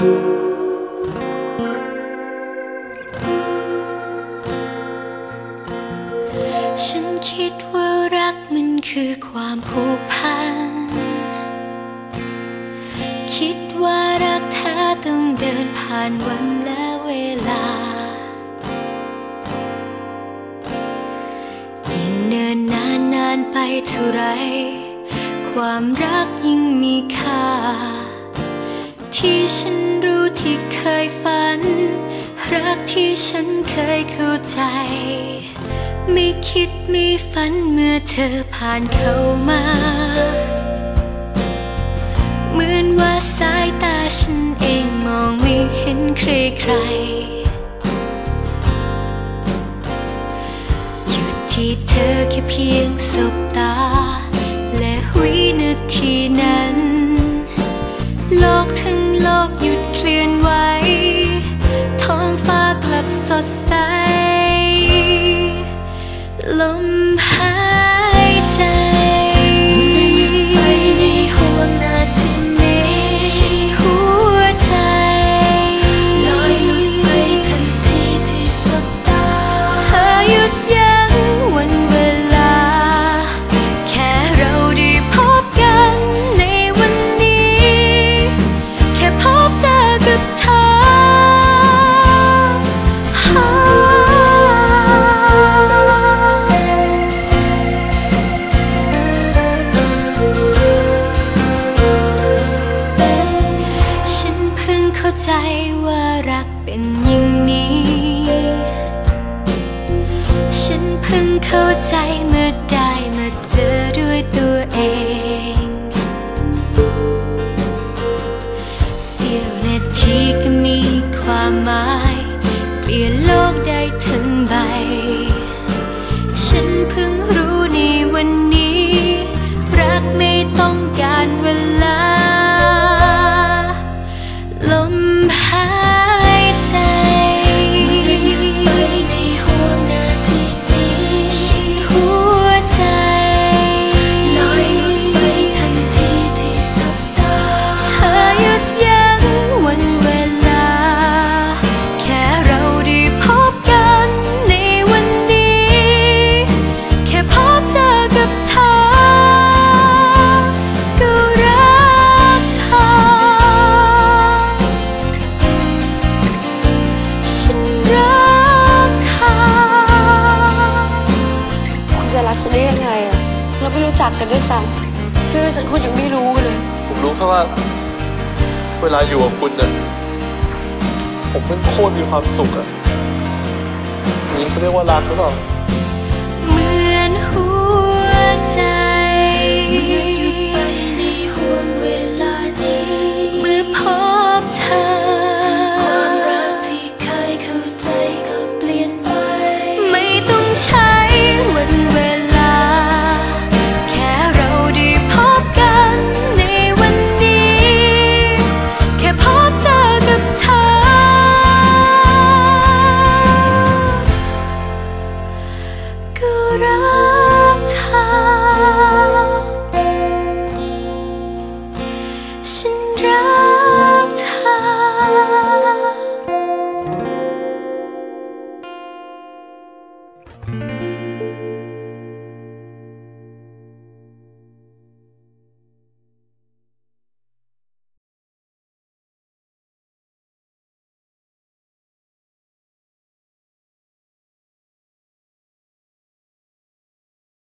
ฉันคิดว่ารักมันคือความผูกพัน คิดว่ารักแท้ต้องเดินผ่านวันและเวลา ยิ่งเนินนานนานไปเท่าไร ความรักยิ่งมีค่า ที่ฉัน รู้ที่เคยฝัน รักที่ฉันเคยเข้าใจ ไม่คิดไม่ฝันเมื่อเธอผ่านเข้ามา เหมือนว่าสายตาฉันเองมองไม่เห็นใครใครหยุดที่เธอแค่เพียงสบตา และวินาทีนั้น โลกทั้งโลกหยุด ลื่อนไหวท้องฟ้ากลับสดใส ลมหายใจไปในห่วงนาทีนี้ฉันหัวใจลอยหลุดไปทันทีที่สบตาเธอหยุดยั้ ใจว่ารักเป็นอย่างนี้ ฉันเพิ่งเข้าใจเมื่อได้มาเจอด้วยตัวเอง เสี้ยวนาทีก็มีความหมาย เปลี่ยนโลกได้ทั้งใบ ฉันเพิ่งรู้ในวัน รักฉันได้ยังไงอะเราไม่รู้จักกันด้วยซ้ำชื่อฉันคุณยังไม่รู้เลย ผมรู้แค่ว่า เวลาอยู่กับคุณเนี่ยผมมันโคตรมีความสุขอะนี่เขาเรียกว่ารักหรือเปล่า dry